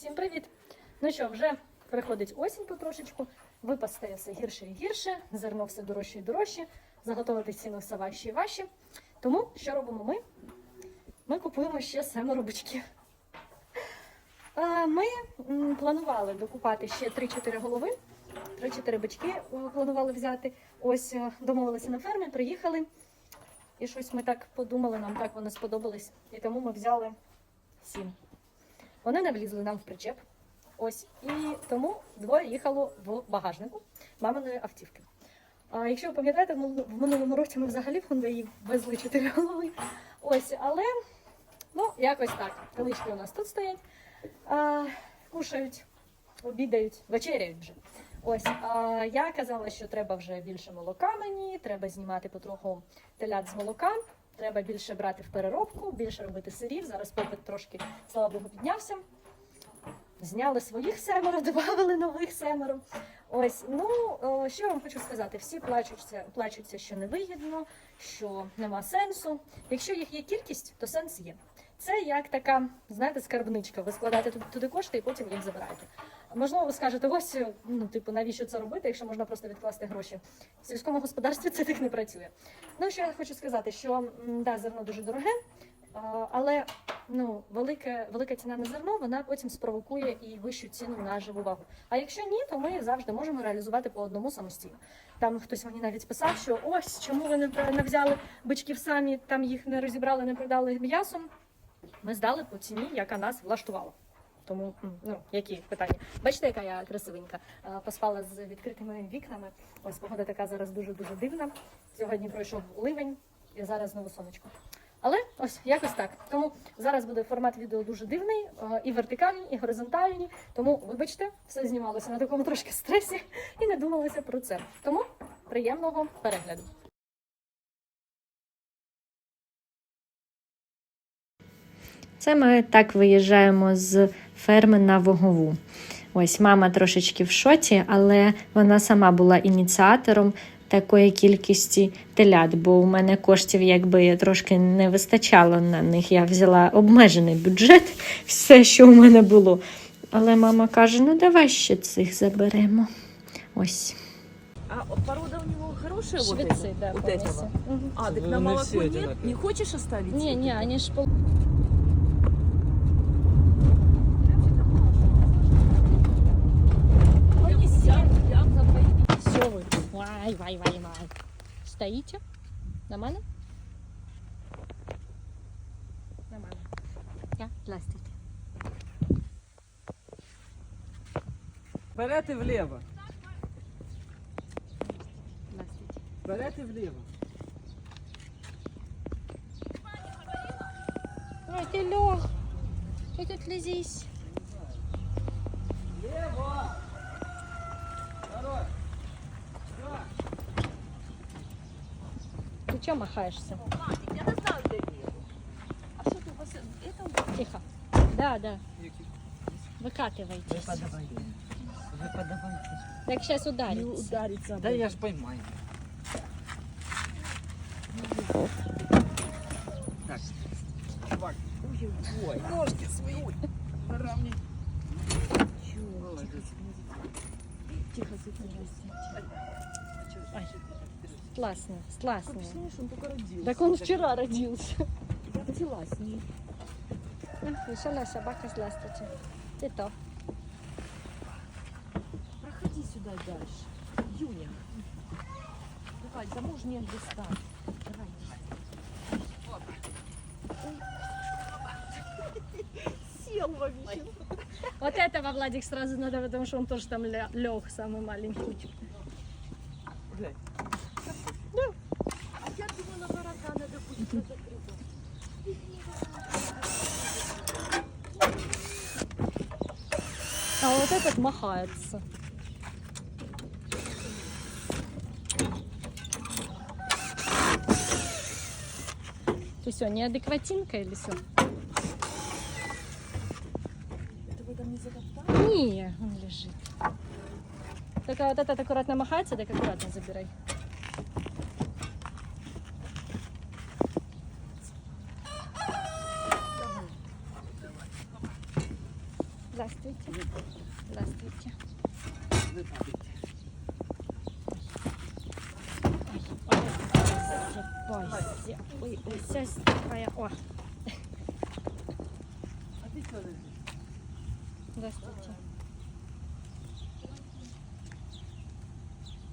Всім привіт! Ну що, вже приходить осінь потрошечку, випас стає все гірше і гірше, зерно все дорожче і дорожче, заготовити ціни все важче і важче. Тому що робимо ми? Ми купуємо ще семеро бичків. Ми планували докупати ще 3-4 голови, 3-4 бички планували взяти. Ось е, домовилися на фермі, приїхали. І щось ми так подумали, нам так вони сподобались. І тому ми взяли сім. Вони не влізли нам в причеп. Ось. І тому двоє їхало в багажнику маминої автівки. А якщо ви пам'ятаєте, в минулому році ми взагалі в Хундаї везли чотири голови. Ось, але ну, якось так. Телички у нас тут стоять, а, кушають, обідають, вечеряють вже. Ось а, я казала, що треба вже більше молока мені, треба знімати потроху телят з молока. Треба більше брати в переробку, більше робити сирів. Зараз попит трошки, слава Богу, піднявся. Зняли своїх семеро, додали нових семеро. Ось, ну що я вам хочу сказати? Всі плачуться, плачуться, що невигідно, що нема сенсу. Якщо їх є кількість, то сенс є. Це як така, знаєте, скарбничка. Ви складаєте туди кошти і потім їх забираєте. Можливо, ви скажете, ось ну, типу, навіщо це робити, якщо можна просто відкласти гроші. В сільському господарстві це так не працює. Ну, що я хочу сказати, що да, зерно дуже дороге, але ну, велике, велика ціна на зерно вона потім спровокує і вищу ціну на живу вагу. А якщо ні, то ми завжди можемо реалізувати по одному самостійно. Там хтось мені навіть писав, що ось чому ви не взяли бичків самі, там їх не розібрали, не продали м'ясом. Ми здали по ціні, яка нас влаштувала. Тому ну які питання? Бачите, яка я красивенька. А, Поспала з відкритими вікнами. Ось погода така зараз дуже дуже дивна. Сьогодні пройшов ливень і зараз знову сонечко. Але ось якось так. Тому зараз буде формат відео дуже дивний, е, і вертикальний, і горизонтальний. Тому, вибачте, все знімалося на такому трошки стресі і не думалося про це. Тому приємного перегляду. Це ми так виїжджаємо з ферми на вагову. Ось мама трошечки в шоці, але вона сама була ініціатором такої кількості телят, бо у мене коштів якби трошки не вистачало на них. Я взяла обмежений бюджет, все, що у мене було. Але мама каже: ну давай ще цих заберемо. Ось. А порода у него хорошая вот Швецы, эта? да, вот полностью. этого? Мгм. А, так Ну, на не молоко все нет? одинаковые. Не хочешь оставить? Не, их? не, они ж пол... Все вы. Вай, вай, вай, вай. Стоите? Нормально? Нормально. Я? Здравствуйте. Берете вліво. Здравствуйте. Берете вліво. Ой, ты лег. Ты тут лезись. Чого махаєшся? Тихо. Да, да. Выкатывайтесь. Вы подавайте. Так сейчас Не ударится. Да я ж поймаю. Так. Чувак. Ой, ножки свои. Выравнивай. Чего? Молодец. Тихо, тихо, тихо. Ай. Представляешь, он только родился. Так он вчера родился. Я взяла с ней. Веселая собака, здравствуйте. Ты то. Проходи сюда дальше. Юня. Давай, замужняя достань. Давай. Сел вообще. Вот этого Владик сразу надо, потому что он тоже там лег, самый маленький. Глянь. А я думала, ворота закрыть. А вот этот махается. Ты все, неадекватинка или все? Это вы там не затоптали? Не, он лежит. Только вот этот аккуратно махается, так аккуратно забирай. Здравствуйте. Здравствуйте. Ой, ой, ой, сядь такая. О, А ти що лежиш? здравствуйте.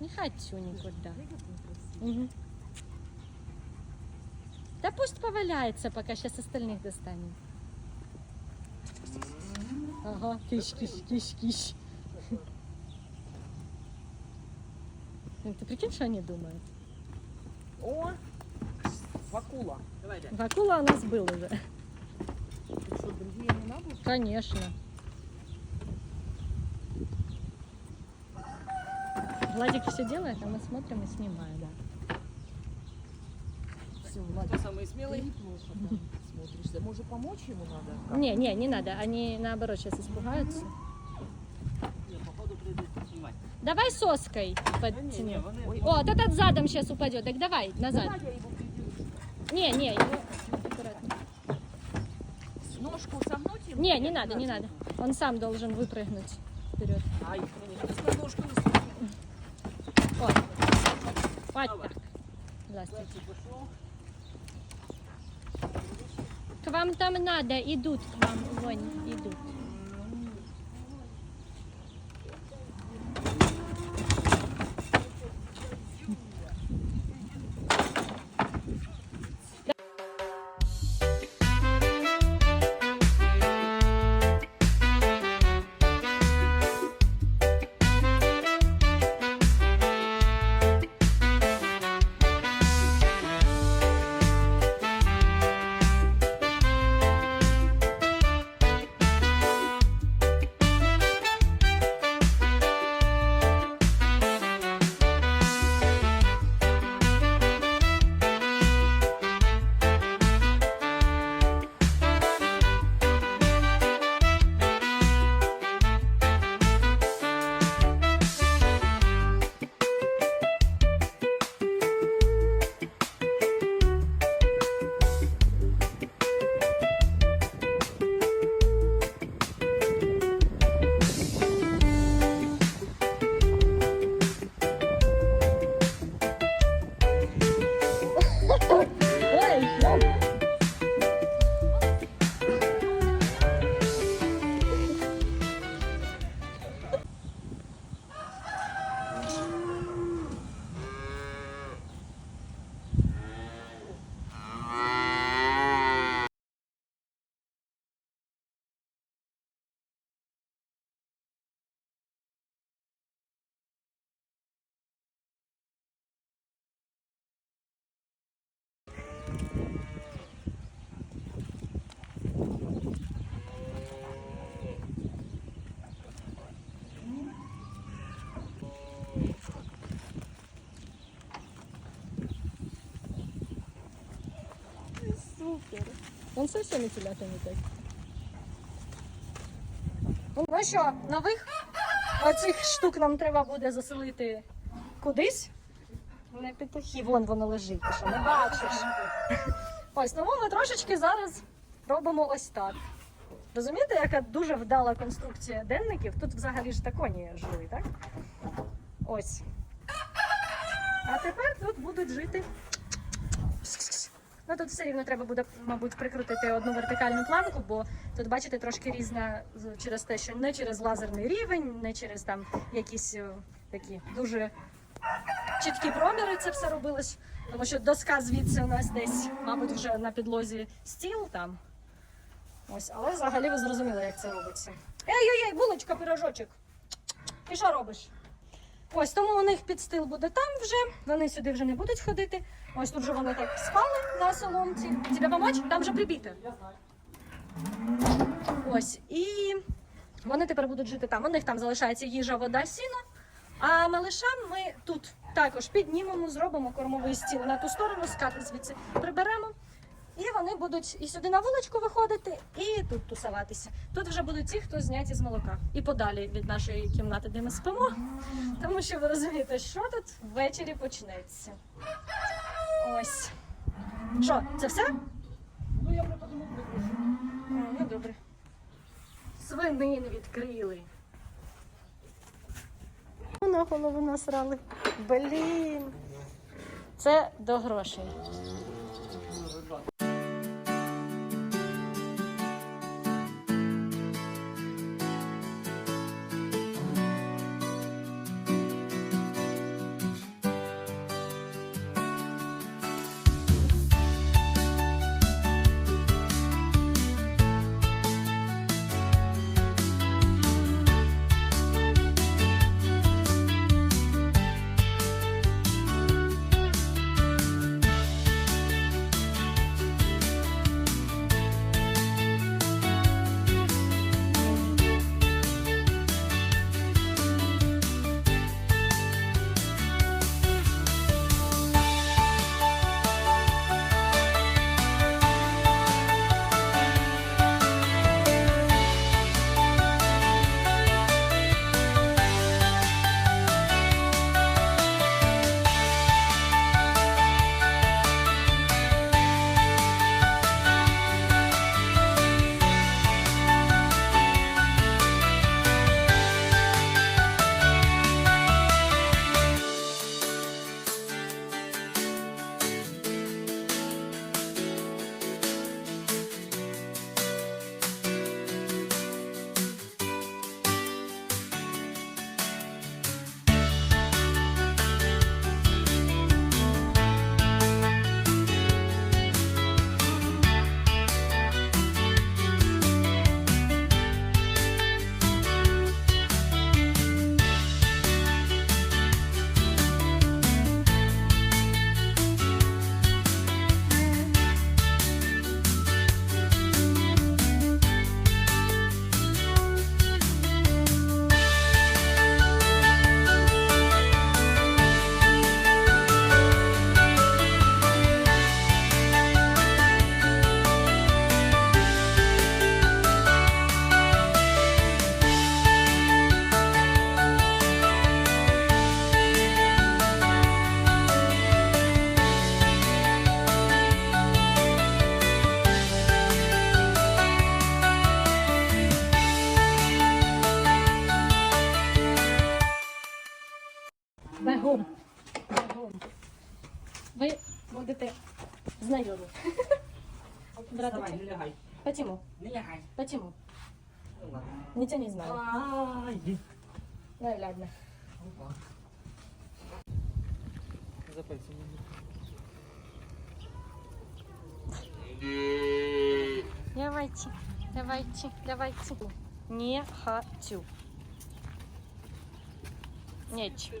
Не хочу никуда. Мгм. Да пусть поваляется, пока сейчас остальных достанем. Ага, киш, киш, киш, киш. Ну, Ты прикинь, что они думают? О! Вакула. Давай, дядь. Вакула у нас был уже. Що, другі не надо? Конечно. Владик все делает, а мы смотрим и снимаем. Все, Владик. Ты самый смелый? Неплохо, да Смотришься. Может, помочь ему надо? Не, не, не надо. Они наоборот сейчас испугаются. Ні, походу прийдеться знімати. Давай соской Ні, ні, подтяни. вони... О, вот этот задом сейчас упадет. Так давай, назад. Давай я його придержу. Не, не, его аккуратно. Ножку согнуть ему? Не, не надо, не надо. Он сам должен выпрыгнуть вперед. Ай, не ножку не согнуть. Вот. Вот Давай. так. Здравствуйте. К вам там надо, идут к вам, вон, идут. Супер. Он со всеми телятами так. Ну що, нових оцих штук нам треба буде заселити кудись. Не петухи, вон воно лежить, що не бачиш. Ось тому ми трошечки зараз робимо ось так. Розумієте, яка дуже вдала конструкція денників? Тут взагалі ж таконі жили, так? Ось. А тепер тут будуть жити. Ну тут все рівно треба буде, мабуть, прикрутити одну вертикальну планку, бо тут, бачите, трошки різна через те, що не через лазерний рівень, не через там якісь е, такі дуже чіткі проміри це все робилось. Тому що доска звідси у нас десь, мабуть, вже на підлозі стіл там. Ось, але взагалі ви зрозуміли, як це робиться. Ей-ей-ей, булочка, пирожочок. Ти що робиш? Ось тому у них підстил буде там вже. Вони сюди вже не будуть ходити. Ось тут же вони так спали на соломці. Тебе помочь? Там вже прибіти. Ось. І вони тепер будуть жити там. У них там залишається їжа, вода, сіно. А малишам ми тут також піднімемо, зробимо кормовий стіл на ту сторону, скати звідси приберемо. І вони будуть і сюди на вуличку виходити, і тут тусуватися. Тут вже будуть ті, хто зняті з молока. І подалі від нашої кімнати, де ми спимо. Тому що ви розумієте, що тут ввечері почнеться. Ось. Що, це все? Ну, я. А, ну добре. свинин відкрили. На голову насрали. Блін. Це до грошей. Бегом. Бегом. Ви будете знайомі. Братики. Давай, не лягай. Почему? Не лягай. Почему? Ну ладно. Нічого не знаю. Ай. Наглядно. Опа. За пальцем. Давайте, давайте, давайте. Не хочу. Ніч.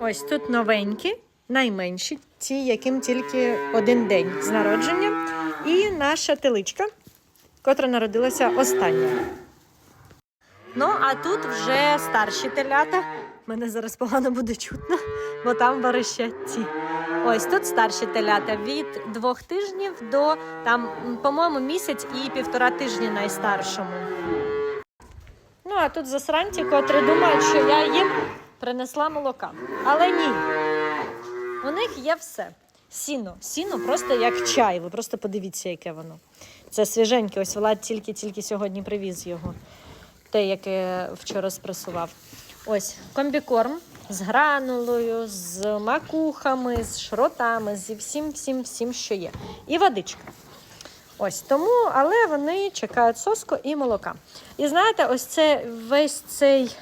Ось тут новенькі, найменші, ті, яким тільки один день з народження. І наша теличка, котра народилася остання. Ну, а тут вже старші телята. Мене зараз погано буде чутно, бо там верещать ті. Ось тут старші телята від двох тижнів до там, по-моєму, місяць і півтора тижні найстаршому. Ну, а тут засранці, котрі думають, що я їм принесла молока. Але ні. У них є все. Сіно. Сіно просто як чай. Ви просто подивіться, яке воно. Це свіженьке. Ось Влад тільки-тільки сьогодні привіз його. Те, яке вчора спресував. Ось комбікорм з гранулою, з макухами, з шротами, зі всім, всім, всім, що є. І водичка. Ось тому, але вони чекають соску і молока. І знаєте, ось це весь цей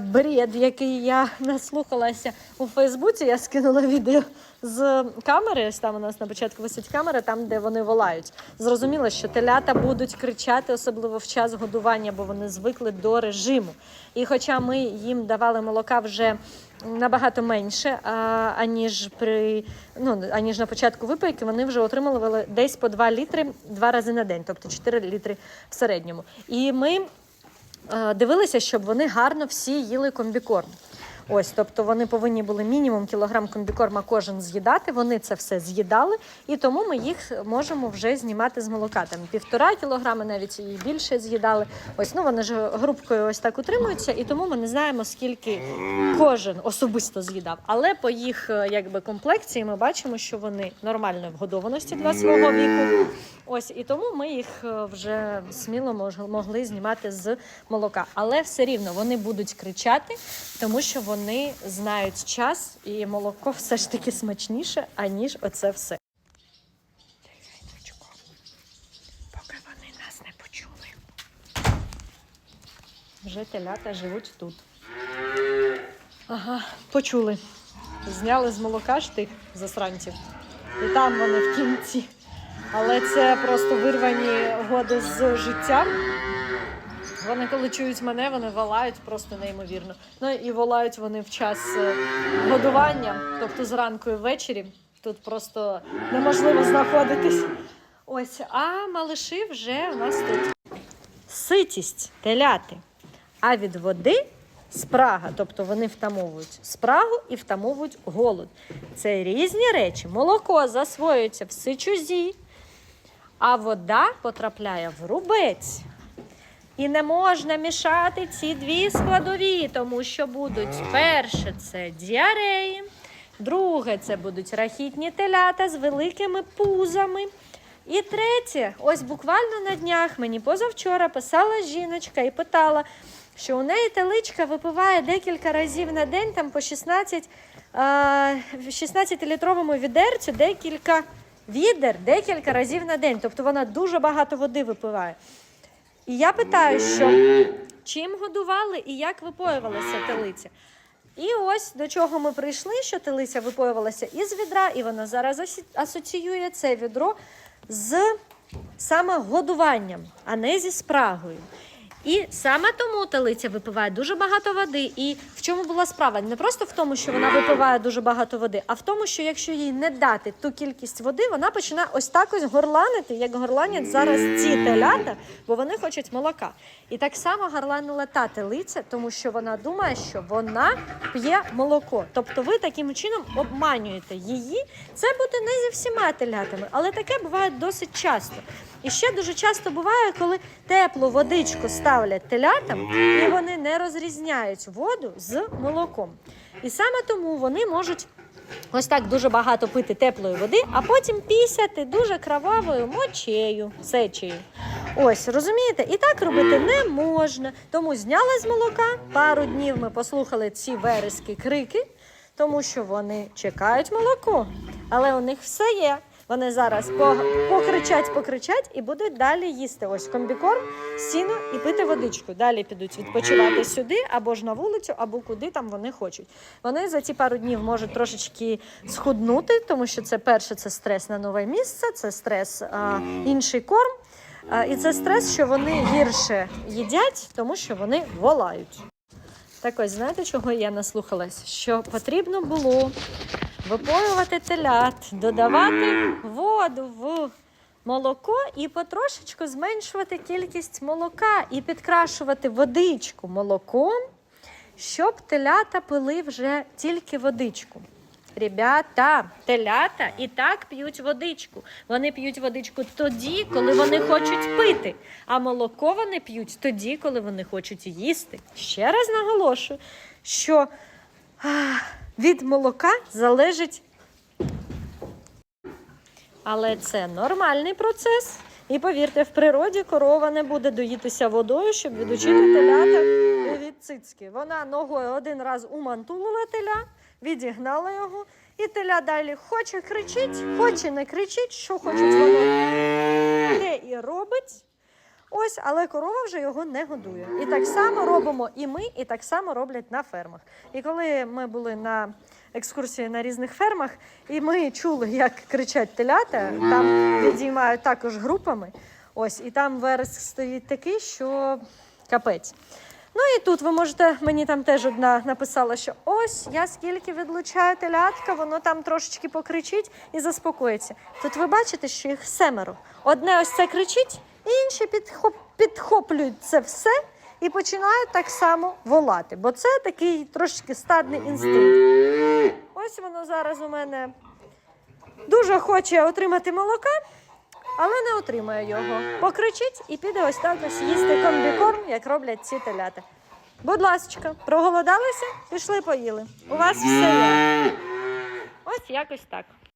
бред, який я наслухалася у Фейсбуці. Я скинула відео з камери. Ось там у нас на початку висить камера, там де вони волають. Зрозуміло, що телята будуть кричати, особливо в час годування, бо вони звикли до режиму. І хоча ми їм давали молока вже набагато менше, аніж при ну аніж на початку випайки, вони вже отримували десь по 2 літри два рази на день, тобто 4 літри в середньому. І ми е, дивилися, щоб вони гарно всі їли комбікорм. Ось, тобто вони повинні були мінімум кілограм комбікорма кожен з'їдати. Вони це все з'їдали, і тому ми їх можемо вже знімати з молока. Там півтора кілограми, навіть і більше з'їдали. Ось ну вони ж групкою ось так утримуються, і тому ми не знаємо, скільки кожен особисто з'їдав. Але по їх е, якби комплекції ми бачимо, що вони нормальної вгодованості для свого віку. Ось і тому ми їх е, вже сміло могли знімати з молока. Але все рівно вони будуть кричати, тому що вони знають час, і молоко все ж таки смачніше, аніж оце все. Поки вони нас не почули. Вже телята живуть тут. Ага, почули. Зняли з молока ж тих засранців. І там вони в кінці. Але це просто вирвані годи з життя. Вони, коли чують мене, вони волають просто неймовірно. Ну і волають вони в час е, годування, тобто зранку і ввечері. Тут просто неможливо знаходитись. Ось, а малиші вже у нас тут. Ситість теляти. А від води спрага, тобто вони втамовують спрагу і втамовують голод. Це різні речі. Молоко засвоюється в сичузі, а вода потрапляє в рубець. І не можна мішати ці дві складові, тому що будуть перше це діареї, друге це будуть рахітні телята з великими пузами. І третє, ось буквально на днях мені позавчора писала жіночка і питала, що у неї теличка випиває декілька разів на день, там по 16, е, в 16-літровому відерцю декілька відер, декілька разів на день. Тобто вона дуже багато води випиває. І я питаю, що чим годували і як випоювалася телиця. І ось до чого ми прийшли, що телиця випоювалася із відра, і вона зараз асоціює це відро з саме годуванням, а не зі спрагою. І саме тому телиця випиває дуже багато води. І в чому була справа? Не просто в тому, що вона випиває дуже багато води, а в тому, що якщо їй не дати ту кількість води, вона починає ось так ось горланити, як горланять зараз ці телята, бо вони хочуть молока. І так само горланила та телиця, тому що вона думає, що вона п'є молоко. Тобто ви таким чином обманюєте її. Це буде не зі всіма телятами, але таке буває досить часто. І ще дуже часто буває, коли теплу водичку ставлять телятам, і вони не розрізняють воду з молоком. І саме тому вони можуть ось так дуже багато пити теплої води, а потім пісяти дуже кровавою мочею, сечею. Ось, розумієте? І так робити не можна. Тому зняли з молока. Пару днів ми послухали ці верески крики, тому що вони чекають молоко. Але у них все є. Вони зараз покричать, покричать і будуть далі їсти. Ось комбікорм, сіно і пити водичку. Далі підуть відпочивати сюди або ж на вулицю, або куди там вони хочуть. Вони за ці пару днів можуть трошечки схуднути, тому що це перше це стрес на нове місце, це стрес а, інший корм. А, і це стрес, що вони гірше їдять, тому що вони волають. Так ось, знаєте, чого я наслухалась? Що потрібно було випоювати телят, додавати воду в молоко і потрошечку зменшувати кількість молока і підкрашувати водичку молоком, щоб телята пили вже тільки водичку. Ребята, телята і так п'ють водичку. Вони п'ють водичку тоді, коли вони хочуть пити. А молоко вони п'ють тоді, коли вони хочуть їсти. Ще раз наголошую, що а, від молока залежить. Але це нормальний процес. І повірте, в природі корова не буде доїтися водою, щоб відучити телята від цицьки. Вона ногою один раз умантулила теля, відігнала його, і теля далі хоче кричить, хоче не кричить, що хочуть воно те і робить. Ось, але корова вже його не годує. І так само робимо і ми, і так само роблять на фермах. І коли ми були на екскурсії на різних фермах, і ми чули, як кричать телята, там відіймають також групами. Ось, і там вереск стоїть такий, що капець. Ну і тут ви можете, мені там теж одна написала, що ось я скільки відлучаю телятка, воно там трошечки покричить і заспокоїться. Тут ви бачите, що їх семеро. Одне ось це кричить, інші підхоп, підхоплюють це все і починають так само волати, бо це такий трошки стадний інстинкт. Ось воно зараз у мене дуже хоче отримати молока, але не отримає його. Покричить і піде ось так ось їсти комбікорм, як роблять ці телята. Будь ласка, проголодалися? Пішли поїли. У вас все є. Ось якось так.